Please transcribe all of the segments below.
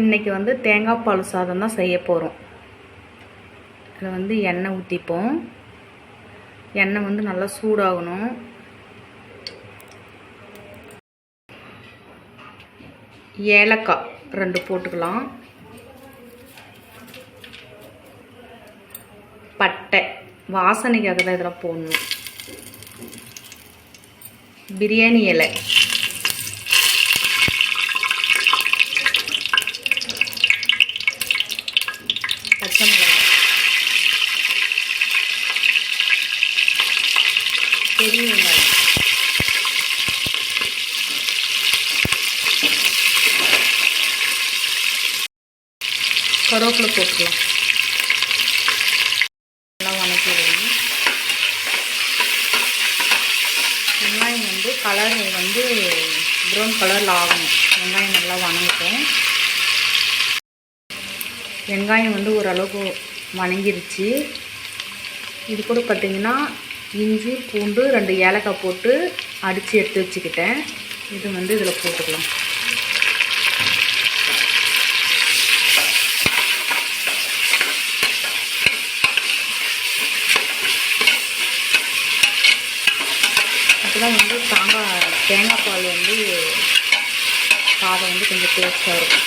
இன்றைக்கி வந்து தேங்காய் பால் சாதம் தான் செய்ய போகிறோம் இதில் வந்து எண்ணெய் ஊற்றிப்போம் எண்ணெய் வந்து நல்லா சூடாகணும். ஏலக்காய் ரெண்டு போட்டுக்கலாம். பட்டை வாசனைக்காக தான் இதெல்லாம் போடணும். பிரியாணி இலை. கருவேப்பிலை போட்டுக்கலாம். நல்லா வணக்கிடுங்க வெங்காயம் வந்து கலர் வந்து ப்ரௌன் கலரில் ஆகணும். வெங்காயம் நல்லா வணங்கட்டும். வெங்காயம் வந்து ஓரளவுக்கு வணங்கிருச்சு. இது கூட பார்த்திங்கன்னா இஞ்சி பூண்டு ரெண்டு ஏலக்காய் போட்டு அடித்து எடுத்து வச்சுக்கிட்டேன். இது வந்து இதில் போட்டுக்கலாம். அப்போதான் வந்து தேங்காய் தேங்காய் பால் வந்து சாதம் வந்து கொஞ்சம் டேஸ்ட்டாக இருக்கும்.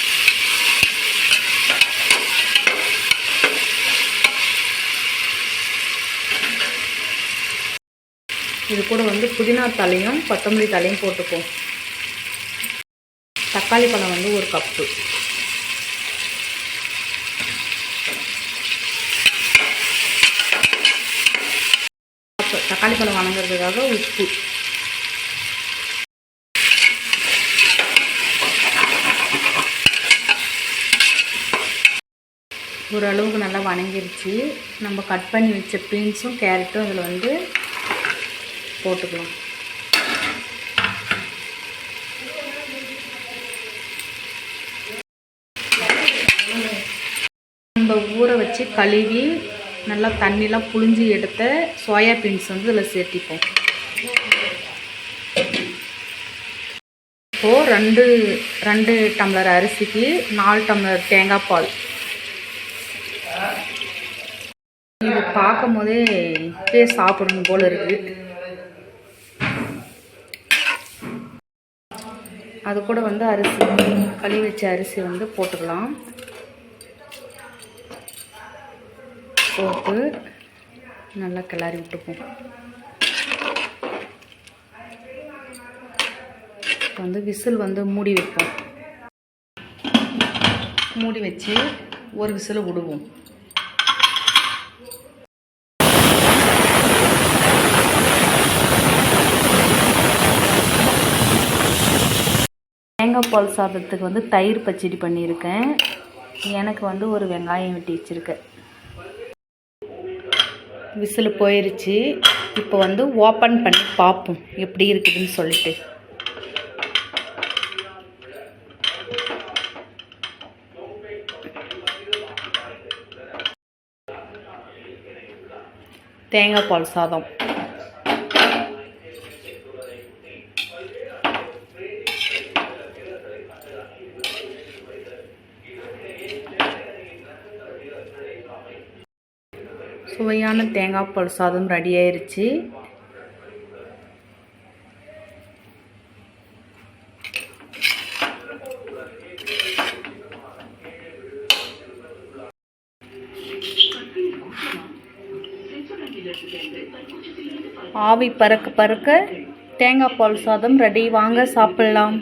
இது கூட வந்து புதினா தலையும் கொத்தமல்லி தலையும் போட்டுப்போம். தக்காளி பழம் வந்து ஒரு கப்பு. தக்காளி பழம் வணங்குறதுக்காக உப்பு. ஓரளவுக்கு நல்லா வணங்கிருச்சு. நம்ம கட் பண்ணி வச்ச பீன்ஸும் கேரட்டும் அதில் வந்து போட்டுக்கலாம். நம்ம ஊற வச்சு கழுவி நல்லா தண்ணிலாம் புழிஞ்சி எடுத்த சோயா பீன்ஸ் வந்து இதில் சேர்த்திப்போம். இப்போது ரெண்டு ரெண்டு டம்ளர் அரிசிக்கு நாலு டம்ளர் தேங்காய் பால். இது பார்க்கும் போதே இப்பே சாப்பிடணும் போல இருக்குது அது கூட வந்து அரிசி கழுவி வச்ச அரிசி வந்து போட்டுக்கலாம். போட்டு நல்லா கிளறி விட்டுப்போம். வந்து விசில் வந்து மூடி வைப்போம். மூடி வச்சு ஒரு விசில் விடுவோம். தேங்காய் பால் சாதத்துக்கு வந்து தயிர் பச்சடி பண்ணியிருக்கேன். எனக்கு வந்து ஒரு வெங்காயம் வெட்டி வச்சுருக்கேன் விசில் போயிருச்சு. இப்போ வந்து ஓப்பன் பண்ணி பார்ப்போம். எப்படி இருக்குதுன்னு சொல்லிட்டு. தேங்காய் பால் சாதம். சுவையான தேங்காய் பால் சாதம் ரெடி ஆயிருச்சு. ஆவி பறக்க பறக்க தேங்காய் பால் சாதம் ரெடி வாங்க சாப்பிடலாம்.